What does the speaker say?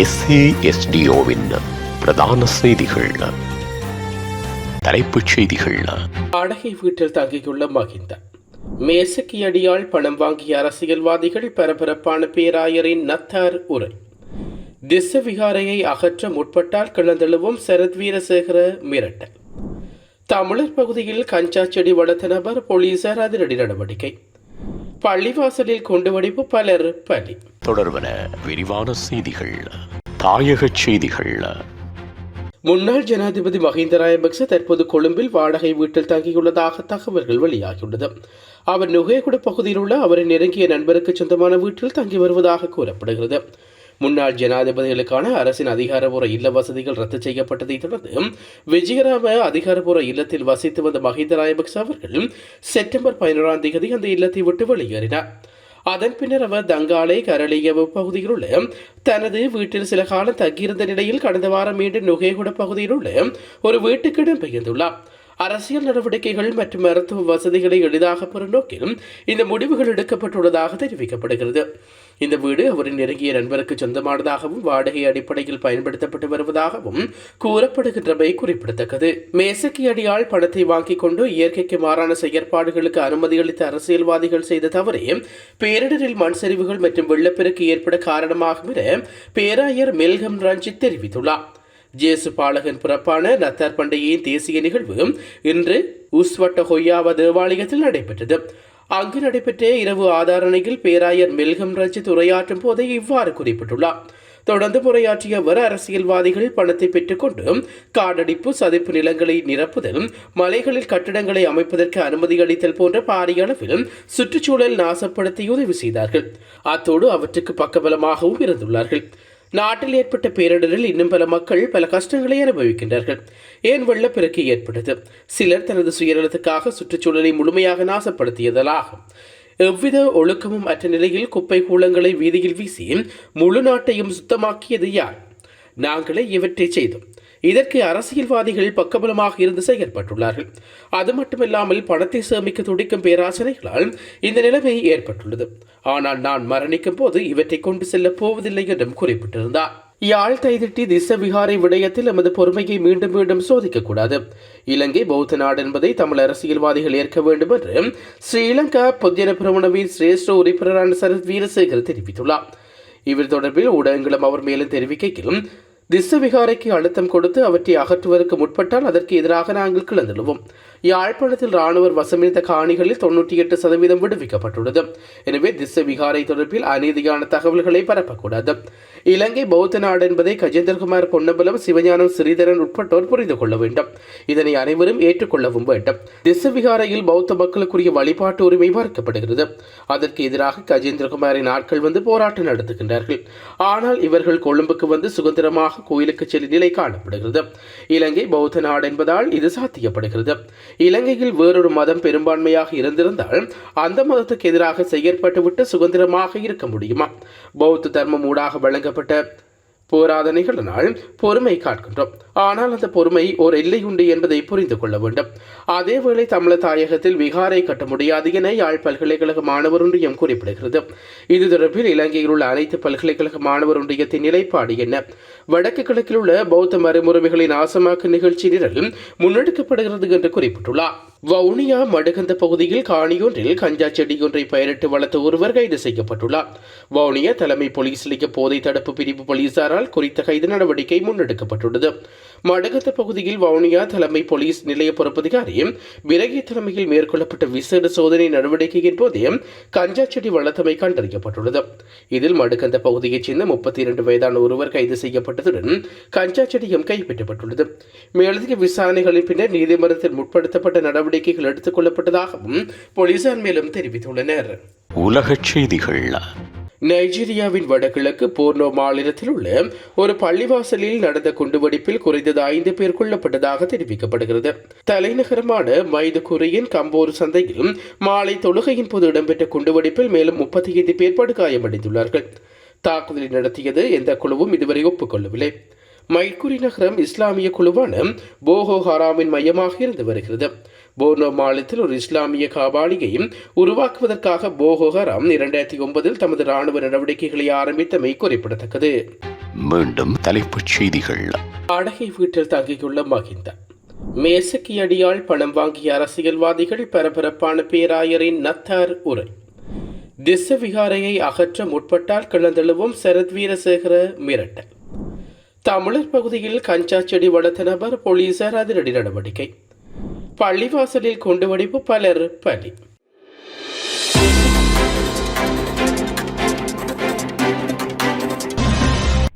எஸ்ஏஎஸ்டிஓவின் பிரதான செய்திகள். தலைப்புச் செய்திகள். வாடகை வீட்டில் தங்கியுள்ள மகிந்த. மேசக்கி அடியால் பணம் வாங்கிய அரசியல்வாதிகள் பரபரப்பான பேராயரின் நத்தார் உரை. திசவிகாரையை அகற்ற முற்பட்டால் கிளந்தெழுவும் சரத் வீரசேகர மிரட்டல். தமிழர் பகுதியில் கஞ்சா செடி வளர்த்த நபர் போலீசார் அதிரடி நடவடிக்கை. பள்ளிவாசலில் குண்டுவெடிப்பு பலர் பலி. தொடர்வன விரிவான செய்திகள் தாயகச் செய்திகள். முன்னாள் ஜனாதிபதி மஹிந்த ராஜபக்ச தற்போது கொழும்பில் வாடகை வீட்டில் தங்கியுள்ளதாக தகவல்கள் வெளியாகியுள்ளது. அவர் நுகேகுட பகுதியில் உள்ள அவரின் நெருங்கிய நண்பருக்கு சொந்தமான வீட்டில் தங்கி வருவதாக கூறப்படுகிறது. முன்னாள் ஜனாதிபதிகளுக்கான அரசின் அதிகாரபூர்வ இல்ல வசதிகள் ரத்து செய்யப்பட்டதை தொடர்ந்து விஜயராம அதிகாரபூர்வ இல்லத்தில் வசித்து வந்த மஹிந்த ராயபக்ச அவர்கள் செப்டம்பர் பதினோராம் தேதி அந்த இல்லத்தை விட்டு வெளியேறினார். அதன் பின்னர் அவர் தங்காலை கரளியவ பகுதியில் உள்ள தனது வீட்டில் சில காலம் தங்கியிருந்த நிலையில் கடந்த வாரம் மீண்டும் நுகைகுட பகுதியில் உள்ள ஒரு வீட்டுக்கிடம் பெயர்ந்துள்ளார். அரசியல் நடவடிக்கைகள் மற்றும் மருத்துவ வசதிகளை எளிதாக பெறும் நோக்கில் இந்த முடிவுகள் எடுக்கப்பட்டுள்ளதாக தெரிவிக்கப்படுகிறது. இந்த வீடு அவரின் நெருங்கிய நண்பருக்கு சொந்தமானதாகவும் வாடகை அடிப்படையில் பயன்படுத்தப்பட்டு வருவதாகவும் கூறப்படுகின்றமை குறிப்பிடத்தக்கது. மேசக்கி அடியால் பணத்தை வாங்கிக் கொண்டு இயற்கைக்கு மாறான செயற்பாடுகளுக்கு அனுமதி அளித்த அரசியல்வாதிகள் செய்த தவறே பேரிடரில் மண் சரிவுகள் மற்றும் வெள்ளப்பெருக்கு ஏற்பட காரணமாகும் என பேராயர் மெல்கம் ரஞ்சித் தெரிவித்துள்ளார். ஜேசு பாலகன் பிறப்பான நத்தார் பண்டிகையின் தேசிய நிகழ்வு இன்று உஸ்வட்ட ஹொய்யாவ தேவாலயத்தில் நடைபெற்றது. அங்கு நடைபெற்ற இரவு ஆதாரணையில் பேராயர் மெல்கம் ரஞ்சித் உரையாற்றும் போதே இவ்வாறு குறிப்பிட்டுள்ளார். தொடர்ந்து உரையாற்றிய அவர் அரசியல்வாதிகள் பணத்தை பெற்றுக்கொண்டு காடடிப்பு சதிப்பு நிலங்களை நிரப்புதல் மலைகளில் கட்டிடங்களை அமைப்பதற்கு அனுமதி அளித்தல் போன்ற பாரிய அளவில் சுற்றுச்சூழல் நாசப்படுத்தி உதவி செய்தார்கள். அத்தோடு அவற்றுக்கு பக்கபலமாகவும் இருந்துள்ளார்கள். நாட்டில் ஏற்பட்ட பேரிடரில் இன்னும் பல மக்கள் பல கஷ்டங்களை அனுபவிக்கின்றார்கள். ஏன் வெள்ளப்பெருக்கு ஏற்பட்டது? சிலர் தனது சுயநலத்துக்காக சுற்றுச்சூழலை முழுமையாக நாசப்படுத்தியதலாகும். எவ்வித ஒழுக்கமும் அற்ற நிலையில் குப்பை கூலங்களை வீதியில் வீசி முழு நாட்டையும் சுத்தமாக்கியது யார்? நாங்களே இவற்றை செய்தோம். இதற்கு அரசியல்வாதிகள் பக்கபலமாக இருந்து செயற்பட்டுள்ளார்கள். அது மட்டுமில்லாமல் பணத்தை சேமிக்க துடிக்கும் பேராசனைகளால் இந்த நிலைமை ஏற்பட்டுள்ளது. ஆனால் நான் மரணிக்கும் போது இவற்றை கொண்டு செல்ல போவதில்லை என்றும் குறிப்பிட்டிருந்தார். யாழ் தைதிட்டி திச விகாரை விடயத்தில் எமது பொறுமையை மீண்டும் மீண்டும் சோதிக்கக்கூடாது. இலங்கை பௌத்த நாடு என்பதை தமிழ் அரசியல்வாதிகள் ஏற்க வேண்டும் என்று ஸ்ரீலங்கா பொத்தியன பிரமணவின் சிரேஷ்ட உறுப்பினரான சரத் வீரசேகர் தெரிவித்துள்ளார். இவர் தொடர்பில் ஊடகங்களும் அவர் மேலும் தெரிவிக்கையிலும் திசவிகாரைக்கு அழுத்தம் கொடுத்து அவற்றை அகற்றுவதற்கு முற்பட்டால் அதற்கு எதிராக நாங்கள் கிளந்தெழுவோம் யாழ்ப்பாணத்தில் ராணுவர் வசமிருந்த காணிகளில் தொன்னூற்றி எட்டு சதவீதம் விடுவிக்கப்பட்டுள்ளது. எனவே திச விகாரை தொடர்பில் அநீதியான தகவல்களை பரப்பக்கூடாது. இலங்கை பௌத்த நாடு என்பதை கஜேந்திரகுமார் பொன்னம்பலம் சிவஞானம் ஸ்ரீதரன் உட்பட்டோர் புரிந்து கொள்ள வேண்டும். இதனை அனைவரும் ஏற்றுக்கொள்ளவும் வேண்டும். திச விகாரையில் பௌத்த மக்களுக்குரிய வழிபாட்டு உரிமை மறுக்கப்படுகிறது. அதற்கு எதிராக கஜேந்திரகுமாரின் ஆட்கள் வந்து போராட்டம் நடத்துகின்றார்கள். ஆனால் இவர்கள் கொழும்புக்கு வந்து சுதந்திரமாக கோயிலுக்கு செல்லும் நிலை காணப்படுகிறது. இலங்கை பௌத்த நாடு என்பதால் இது சாத்தியப்படுகிறது. இலங்கையில் வேறொரு மதம் பெரும்பான்மையாக இருந்திருந்தால் அந்த மதத்துக்கு எதிராக செயற்பட்டுவிட்டு சுதந்திரமாக இருக்க முடியுமா? பௌத்த தர்மம் ஊடாக வழங்கப்பட்ட போராதனைகளினால் பொறுமை காட்கின்றோம் ஆனால் அந்த பொறுமை ஓர் எல்லை உண்டு என்பதை புரிந்து கொள்ள வேண்டும். அதேவேளை தமிழர் தாயகத்தில் விகாரை கட்ட முடியாது என யாழ் பல்கலைக்கழக மாணவர் ஒன்றியம் குறிப்பிடுகிறது. இது தொடர்பில் இலங்கையில் உள்ள அனைத்து பல்கலைக்கழக மாணவர் ஒன்றியத்தின் நிலைப்பாடு என்ன? வடக்கு கிழக்கில் உள்ள பௌத்த மறுமுறைமைகளை ஆசமாக்கு நிகழ்ச்சி நிரல் முன்னெடுக்கப்படுகிறது என்று குறிப்பிட்டுள்ளார். வவுனியா மடுகந்த பகுதியில் காணியொன்றில் கஞ்சா செடியொன்றை பயிரிட்டு வளர்த்த ஒருவர் கைது செய்யப்பட்டுள்ளார். வவுனியா தலைமை போலீஸ் நிலைய போதை தடுப்பு பிரிவு போலீசாரால் குறித்த கைது நடவடிக்கை முன்னெடுக்கப்பட்டுள்ளது. மடகத்த பகுதியில் வவுனியா தலைமை போலீஸ் நிலைய பொறுப்பதிகாரி விரகி தலைமையில் மேற்கொள்ளப்பட்ட விசேட சோதனை நடவடிக்கையின் போதே கஞ்சா செடி வளர்த்தமை கண்டறியப்பட்டுள்ளது. இதில் மடுகந்த பகுதியைச் சேர்ந்த முப்பத்தி இரண்டு வயதான ஒருவர் கைது செய்யப்பட்டதுடன் கஞ்சா செடியும் கைப்பற்றப்பட்டுள்ளது. மேலதிக விசாரணைகளின் பின்னர் நீதிமன்றத்தில் முற்படுத்தப்பட்ட நடவடிக்கைகள் எடுத்துக் கொள்ளப்பட்டதாகவும் போலீசார் மேலும் தெரிவித்துள்ளனர். உலகச் செய்திகள் நைஜீரியாவின் வடகிழக்கு போர்னோ மாநிலத்தில் உள்ள ஒரு பள்ளிவாசலில் நடந்த குண்டுவெடிப்பில் குறைந்தது ஐந்து பேர் கொல்லப்பட்டதாக தெரிவிக்கப்படுகிறது. தலைநகரமான மைதுகுரியின் கம்போர் சந்தையில் மாலை தொழுகையின் போது இடம்பெற்ற குண்டுவெடிப்பில் மேலும் முப்பத்தி ஐந்து பேர் படுகாயமடைந்துள்ளார்கள். தாக்குதலை நடத்தியது எந்த குழுவும் இதுவரை ஒப்புக்கொள்ளவில்லை. மைக்குரி நகரம் இஸ்லாமிய குழுவான போஹோ ஹராமின் மையமாக இருந்து வருகிறது. போர்னோ மாநிலத்தில் ஒரு இஸ்லாமிய காபாலிகையும் உருவாக்குவதற்காக போஹோ ஹராம் இரண்டாயிரத்தி ஒன்பதில் தமது ராணுவ நடவடிக்கைகளை ஆரம்பித்தமை குறிப்பிடத்தக்கது. மீண்டும் தலைப்புச் செய்திகள். வாடகை வீட்டில் தங்கியுள்ள மகிந்த மேசக்கி அடியால் பணம் வாங்கிய அரசியல்வாதிகள் பரபரப்பான பேராயரின் நத்தார் உரை. திச விகாரையை அகற்ற முற்பட்டால் கிளந்தெழுவும் சரத் வீரசேகர மிரட்டல். தமிழர் பகுதியில் கஞ்சா செடி வளர்த்த நபர் போலீசார் அதிரடி நடவடிக்கை. பள்ளிவாசலில் குண்டுவெடிப்பு பலர் பலி.